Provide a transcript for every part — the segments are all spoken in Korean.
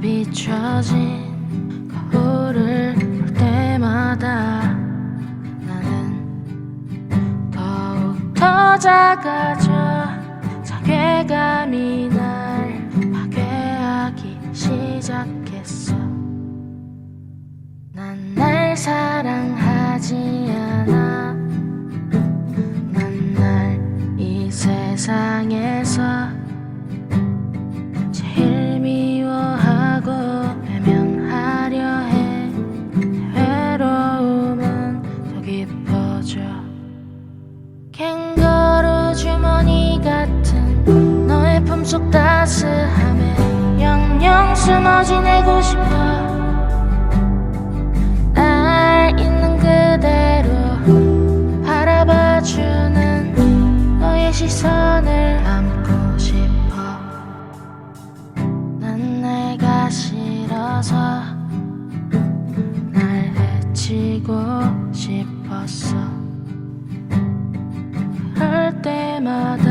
비춰진 거울을 볼 때마다 나는 더욱 더 작아져 자괴감이 날 파괴하기 시작했어. 난 날 사랑하지 않아. 난 날 이 세상에서 속 따스함에 영영 숨어 지내고 싶어. 날 있는 그대로 바라봐주는 너의 시선을 안고 싶어. 난 내가 싫어서 날 해치고 싶었어. 그럴 때마다 날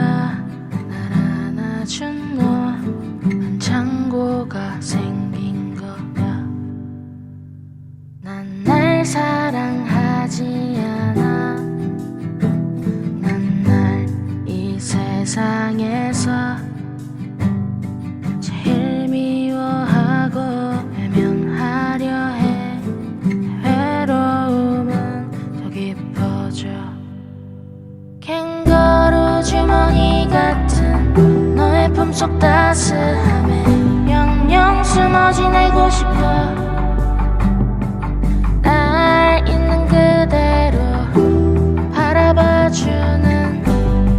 안아준 너한 창고가 생긴 거야. 난 날 사랑하지 않아. 난 날 이 세상에 품속 따스함에 영영 숨어 지내고 싶어. 날 있는 그대로 바라봐주는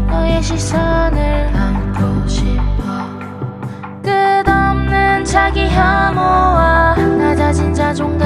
너의 시선을 안고 싶어. 끝없는 자기 혐오와 낮아진 자존감